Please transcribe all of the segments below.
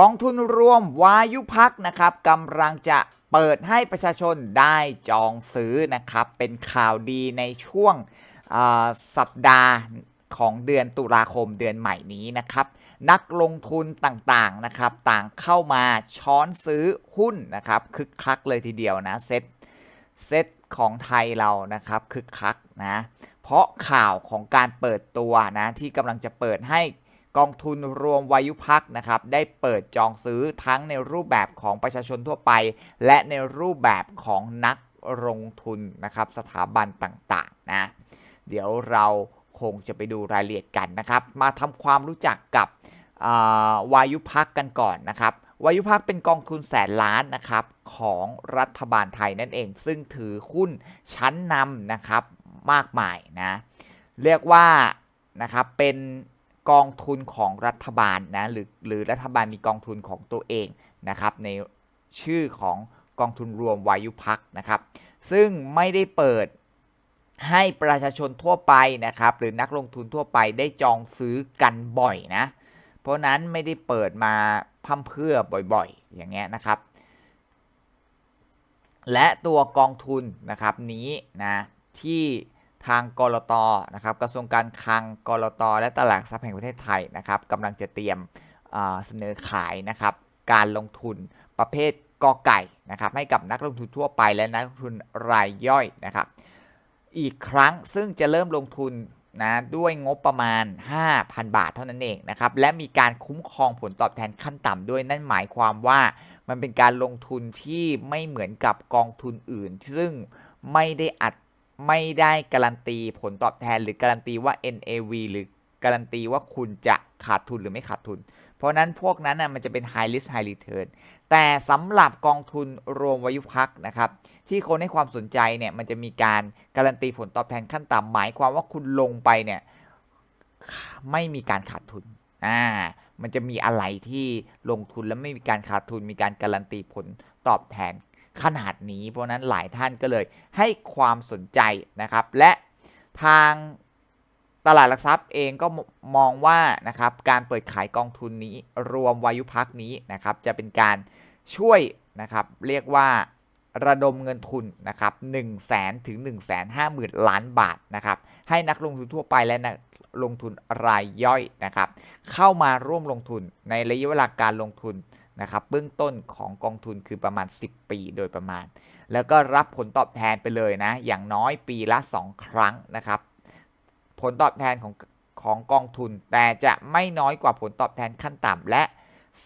กองทุนรวมวายุพักนะครับกำลังจะเปิดให้ประชาชนได้จองซื้อนะครับ เป็นข่าวดีในช่วงสัปดาห์ของเดือนตุลาคมเดือนใหม่นี้นะครับ นักลงทุนต่างๆนะครับต่างเข้ามาช้อนซื้อหุ้นนะครับคึกคักเลยทีเดียวนะเซ็ตเซ็ตของไทยเรานะครับคึกคักนะเพราะข่าวของการเปิดตัวนะที่กำลังจะเปิดให้ กองทุนรวมวายุพักนะครับได้เปิดจองซื้อทั้งในรูปแบบของประชาชนทั่วไป และในรูปแบบของนักลงทุนนะครับสถาบันต่างๆนะเดี๋ยวเราคงจะไปดูรายละเอียดกันนะครับ มาทำความรู้จักกับวายุพักกันก่อนนะครับวายุพักเป็นกองทุนแสนล้านนะครับของรัฐบาลไทยนั่นเอง ซึ่งถือหุ้นชั้นนำนะครับมากมายนะเรียกว่านะครับเป็น กองทุนของรัฐบาลนะหรือหรือรัฐบาลมีกองทุนของตัวเองนะครับในชื่อของกองทุนรวมวายุพักนะครับซึ่งไม่ได้เปิดให้ประชาชนทั่วไปนะครับหรือนักลงทุนทั่วไปได้จองซื้อกันบ่อยนะเพราะนั้นไม่ได้เปิดมาพั่มเพื่อบ่อยๆ อย่างเงี้ยนะครับ และตัวกองทุนนะครับนี้นะที่ ทางกรตนะครับกระทรวงการคลังกรต และตลาดทรัพย์แห่งประเทศไทยนะครับกำลังจะเตรียมเสนอขายนะครับการลงทุนประเภทกอไก่นะครับให้กับนักลงทุนทั่วไปและนักลงทุนรายย่อยนะครับอีกครั้งซึ่งจะเริ่มลงทุนนะด้วยงบประมาณ 5,000 บาทเท่านั้นเองนะครับและมีการคุ้มครองผลตอบแทนขั้นต่ำด้วยนั่นหมายความว่ามันเป็นการลงทุนที่ไม่เหมือนกับกองทุนอื่น ซึ่งไม่ได้อัด ไม่ได้การันตีผลตอบแทนหรือการันตีว่า NAV หรือการันตีว่าคุณจะขาดทุนหรือไม่ขาดทุน เพราะนั้นพวกนั้นนะมันจะเป็น high risk high return แต่สำหรับกองทุนรวมวายุพักนะครับ ที่คนให้ความสนใจเนี่ยมันจะมีการการันตีผลตอบแทนขั้นต่ำหมายความว่าคุณลงไปเนี่ยไม่มีการขาดทุนอ่ามันจะมีอะไรที่ลงทุนแล้วไม่มีการขาดทุน มีการการันตีผลตอบแทน ขนาดนี้ เพราะนั้นหลายท่านก็เลยให้ความสนใจนะครับ และทางตลาดหลักทรัพย์เองก็มองว่านะครับการเปิดขายกองทุนนี้รวมวายุพักนี้นะครับจะเป็นการช่วยนะครับเรียกว่าระดมเงินทุนนะครับ1 0 0 0 0แสนถึง1 5 0 0 0 0 ล้านบาทนะครับให้นักลงทุนทั่วไปและนักลงทุนรายย่อยนะครับเข้ามาร่วมลงทุนในระยะเวลาการลงทุน นะครับเบื้องต้นของกองทุนคือประมาณ 10 ปีโดยประมาณ แล้วก็รับผลตอบแทนไปเลยนะ อย่างน้อยปีละ 2 ครั้งนะครับ ผลตอบแทนของของกองทุน แต่จะไม่น้อยกว่าผลตอบแทนขั้นต่ำและ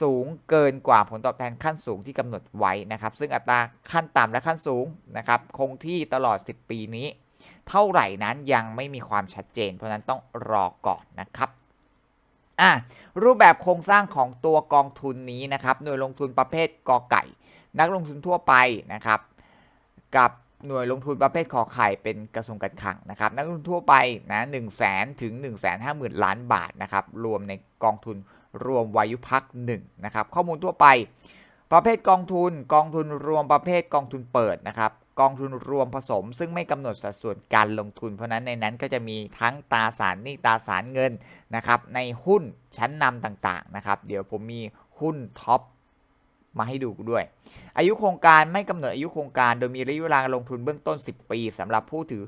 สูงเกินกว่าผลตอบแทนขั้นสูงที่กำหนดไว้นะครับ ซึ่งอัตราขั้นต่ำและขั้นสูงนะครับ คงที่ตลอด 10 ปีนี้ เท่าไหร่นั้นยังไม่มีความชัดเจน เพราะฉะนั้นต้องรอก่อนนะครับ อะรูปแบบโครงสร้างของตัวกองทุนนี้นะครับหน่วยลงทุนประเภทกอไก่ นักลงทุนทั่วไปนะครับ กับหน่วยลงทุนประเภทขอไข่เป็นกระทรวงการคลังนะครับ นักลงทุนทั่วไปนะหนึ่งแสนถึง1นึ่งแสนห้าหมื่นล้านบาทนะครับรวมในกองทุนรวมวายุพักหนึ่งนะครับข้อมูลทั่วไป ประเภทกองทุน กองทุนรวมประเภทกองทุนเปิดนะครับ กองทุนรวมผสม ซึ่งไม่กำหนดสัดส่วนการลงทุน เพราะนั้นในนั้นก็จะมีทั้งตราสารหนี้ตราสารเงินนะครับในหุ้นชั้นนำต่างๆนะครับเดี๋ยวผมมีหุ้นท็อปมาให้ดูด้วย อายุโครงการไม่กำหนดอายุโครงการ โดยมีระยะเวลาลงทุนเบื้องต้น 10 ปีสำหรับผู้ถือ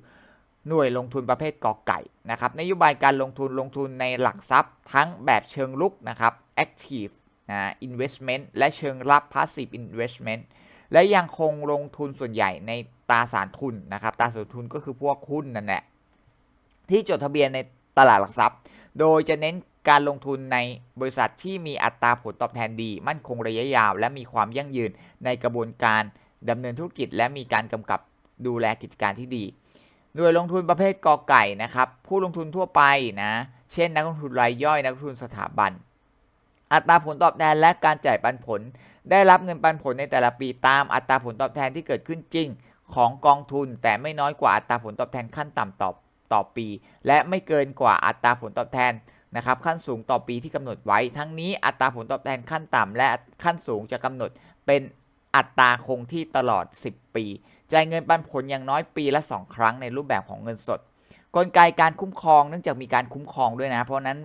หน่วยลงทุนประเภทกอไก่นะครับนโยบายการลงทุนลงทุนในหลักทรัพย์ ทั้งแบบเชิงลุกนะครับ active นะ investment และเชิงรับ passive investment และยังคงลงทุนส่วนใหญ่ในตราสารทุนนะครับตราสารทุนก็คือพวกหุ้นนั่นแหละที่จดทะเบียนในตลาดหลักทรัพย์ โดยจะเน้นการลงทุนในบริษัทที่มีอัตราผลตอบแทนดี มั่นคงระยะยาว และมีความยั่งยืนในกระบวนการดำเนินธุรกิจ และมีการกำกับดูแลกิจการที่ดีหน่วยลงทุนประเภทกอไก่นะครับผู้ลงทุนทั่วไปนะเช่นนักลงทุนรายย่อยนักลงทุนสถาบัน อัตราผลตอบแทนและการจ่ายปันผล ได้รับเงินปันผลในแต่ละปีตามอัตราผลตอบแทนที่เกิดขึ้นจริงของกองทุน แต่ไม่น้อยกว่าอัตราผลตอบแทนขั้นต่ำต่อต่อปี และไม่เกินกว่าอัตราผลตอบแทนนะครับขั้นสูงต่อปีที่กำหนดไว้ ทั้งนี้อัตราผลตอบแทนขั้นต่ำและขั้นสูงจะกำหนดเป็นอัตราคงที่ตลอด 10 ปีจ่ายเงินปันผลอย่างน้อยปีละ 2 ครั้งในรูปแบบของเงินสด กลไกการคุ้มครองเนื่องจากมีการคุ้มครองด้วยนะ เพราะนั้น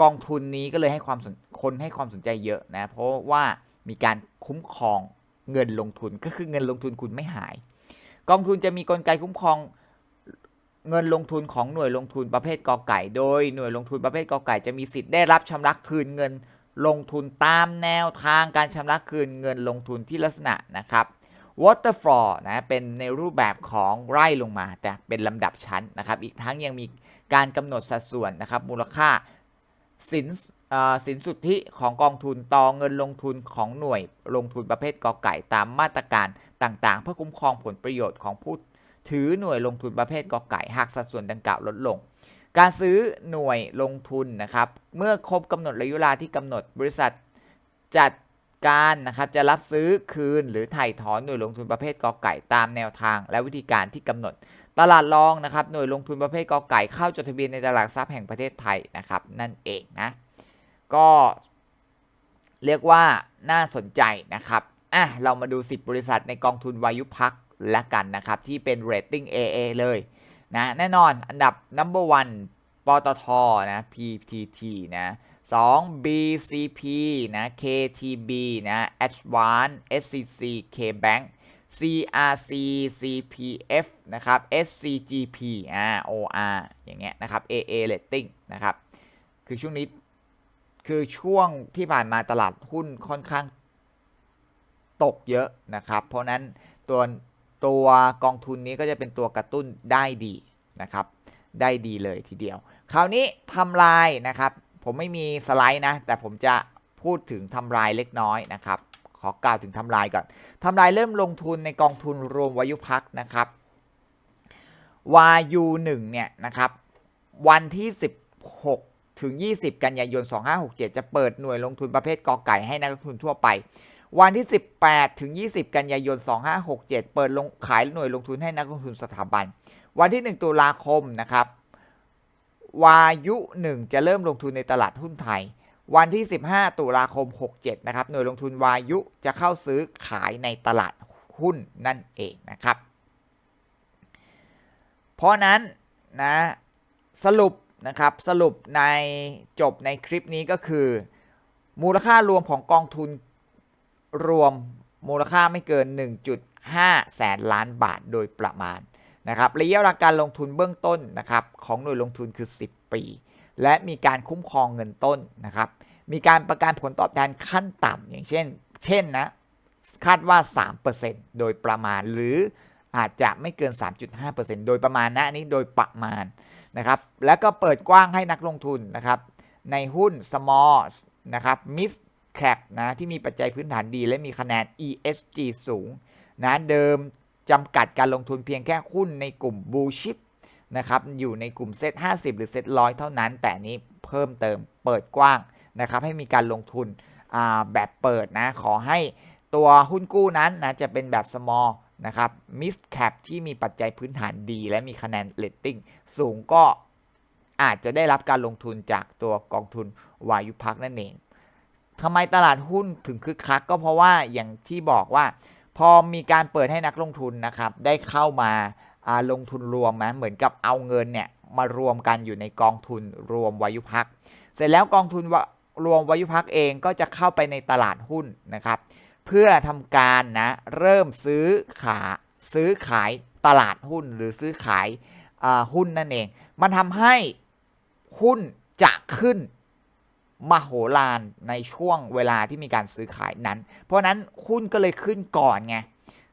กองทุนนี้ก็เลยให้ความคนให้ความสนใจเยอะนะ เพราะว่ามีการคุ้มครองเงินลงทุนก็คือเงินลงทุนคุณไม่หาย กองทุนจะมีกลไกคุ้มครองเงินลงทุนของหน่วยลงทุนประเภทกอไก่ โดยหน่วยลงทุนประเภทกอไก่จะมีสิทธิ์ได้รับชำระคืนเงินลงทุนตามแนวทางการชำระคืนเงินลงทุนที่ลักษณะนะครับ waterfall นะเป็นในรูปแบบของไร่ลงมาแต่เป็นลำดับชั้นนะครับ อีกทั้งยังมีการกำหนดสัดส่วนนะครับมูลค่า สินสินสุทธิของกองทุนต่อเงินลงทุนของหน่วยลงทุนประเภทกอไก่ตามมาตรการต่างๆ เพื่อคุ้มครองผลประโยชน์ของผู้ถือหน่วยลงทุนประเภทกอไก่หากสัดส่วนดังกล่าวลดลง การซื้อหน่วยลงทุนนะครับเมื่อครบกำหนดระยะเวลาที่กำหนดบริษัทจัดการนะครับจะรับซื้อคืนหรือถ่ายถอนหน่วยลงทุนประเภทกอไก่ตามแนวทางและวิธีการที่กำหนด ตลาดรองนะครับหน่วยลงทุนประเภทกอไก่เข้าจดทะเบียนในตลาดทรัพย์แห่งประเทศไทยนะครับ นั่นเองนะ ก็เรียกว่าน่าสนใจนะครับอะเรามาดู 10 บริษัทในกองทุนวายุพักและกันนะครับ ที่เป็นเรตติ้ง AA เลยนะแน่นอนอันดับ number one ปตทนะ PTT นะ2 BCP นะ KTB นะ Advance SCC KBank CRC CPF นะครับ SCGP อ่า OR อย่างเงี้ยนะครับ AA rating นะครับ คือช่วงนี้คือช่วงที่ผ่านมาตลาดหุ้นค่อนข้างตกเยอะนะครับ เพราะนั้นตัวตัวกองทุนนี้ก็จะเป็นตัวกระตุ้นได้ดีนะครับ ได้ดีเลยทีเดียว คราวนี้ทำลายนะครับ ผมไม่มีสไลด์นะ แต่ผมจะพูดถึงทำลายเล็กน้อยนะครับ อกล่าวถึงทำลายก่อนทำลายเริ่มลงทุนในกองทุนรวมวายุพักนะครับวายูหนึ่งเนี่ยนะครับวันที่ 16 ถึง 20 กันยายน 2567 จะเปิดหน่วยลงทุนประเภทกอไก่ให้นักลงทุนทั่วไป วันที่ 18 ถึง 20 กันยายน 2567 เปิดลงขายหน่วยลงทุนให้นักลงทุนสถาบัน วันที่ 1 ตุลาคมนะครับวายุ 1 จะเริ่มลงทุนในตลาดหุ้นไทย วันที่ 15 ตุลาคม 67 นะครับ หน่วยลงทุนวายุจะเข้าซื้อขายในตลาดหุ้นนั่นเองนะครับ เพราะนั้นนะสรุปนะครับสรุปในจบในคลิปนี้ก็คือ มูลค่ารวมของกองทุนรวมมูลค่าไม่เกิน 1.5 แสนล้านบาทโดยประมาณนะครับระยะเวลาการลงทุนเบื้องต้นนะครับของหน่วยลงทุนคือ 10 ปี และมีการคุ้มครองเงินต้นนะครับ มีการประกันผลตอบแทนขั้นต่ำอย่างเช่น เช่นนะคาดว่า 3%โดยประมาณหรืออาจจะไม่เกิน 3.5%โดยประมาณนะนี้โดยประมาณนะครับ แล้วก็เปิดกว้างให้นักลงทุนนะครับ ในหุ้น small นะครับ mid cap นะที่มีปัจจัยพื้นฐานดี และมีคะแนน ESG สูงนะเดิมจำกัดการลงทุนเพียงแค่หุ้นในกลุ่ม blue chip นะครับอยู่ในกลุ่มเซ็ต50 หรือเซ็ตร้อยเท่านั้น แต่นี้เพิ่มเติมเปิดกว้างนะครับให้มีการลงทุนแบบเปิดนะขอให้ตัวหุ้นกู้นั้นนะจะเป็นแบบ small นะครับ mid cap ที่มีปัจจัยพื้นฐานดี และมีคะแนน rating สูงก็อาจจะได้รับการลงทุนจากตัวกองทุนวายุพักนั่นเองทำไมตลาดหุ้นถึงคึกคักก็เพราะว่าอย่างที่บอกว่า พอมีการเปิดให้นักลงทุนนะครับได้เข้ามา ลงทุนรวมนะเหมือนกับเอาเงินเนี่ยมารวมกันอยู่ในกองทุนรวมวายุพักเสร็จแล้วกองทุนรวมวายุพักเองก็จะเข้าไปในตลาดหุ้นนะครับเพื่อทำการนะเริ่มซื้อขาซื้อขายตลาดหุ้นหรือซื้อขายหุ้นนั่นเอง มันทำให้หุ้นจะขึ้นมโหฬารในช่วงเวลาที่มีการซื้อขายนั้น เพราะนั้นหุ้นก็เลยขึ้นก่อนไง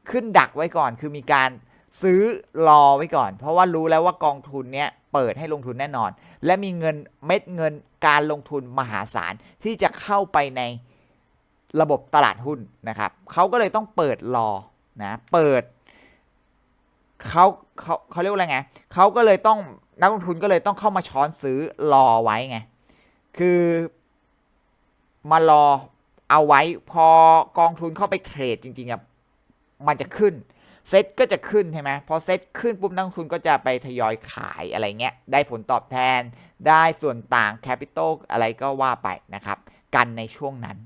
ขึ้นดักไว้ก่อนคือมีการ ซื้อรอไว้ก่อน เพราะว่ารู้แล้วว่ากองทุนเนี้ยเปิดให้ลงทุนแน่นอน และมีเงินเม็ดเงินการลงทุนมหาศาลที่จะเข้าไปในระบบตลาดหุ้นนะครับเขาก็เลยต้องเปิดรอนะเปิดเขาเขาเขาเรียกว่าอะไรไงเขาก็เลยต้องนักลงทุนก็เลยต้องเข้ามาช้อนซื้อรอไว้ไงคือมารอเอาไว้พอกองทุนเข้าไปเทรดจริงๆอะมันจะขึ้น เซ็ตก็จะขึ้นใช่ไหมพอเซ็ตขึ้นปุ๊บนักลงทุนก็จะไปทยอยขายอะไรเงี้ย ได้ผลตอบแทน ได้ส่วนต่างแคปิตอลอะไรก็ว่าไปนะครับ กันในช่วงนั้น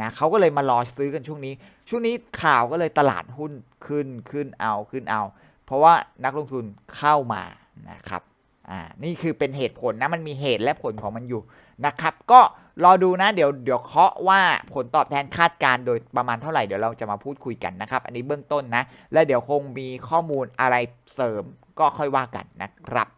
นะเขาก็เลยมารอซื้อกันช่วงนี้ ช่วงนี้ข่าวก็เลยตลาดหุ้นขึ้นขึ้นเอาขึ้นเอา เพราะว่านักลงทุนเข้ามานะครับอ่านี่คือเป็นเหตุผลนะมันมีเหตุและผลของมันอยู่นะครับ ก็ รอดูนะเดี๋ยวเดี๋ยวเคาะว่าผลตอบแทนคาดการณ์โดยประมาณเท่าไหร่เดี๋ยวเราจะมาพูดคุยกันนะครับ อันนี้เบื้องต้นนะ และเดี๋ยวคงมีข้อมูลอะไรเสริมก็ค่อยว่ากันนะครับ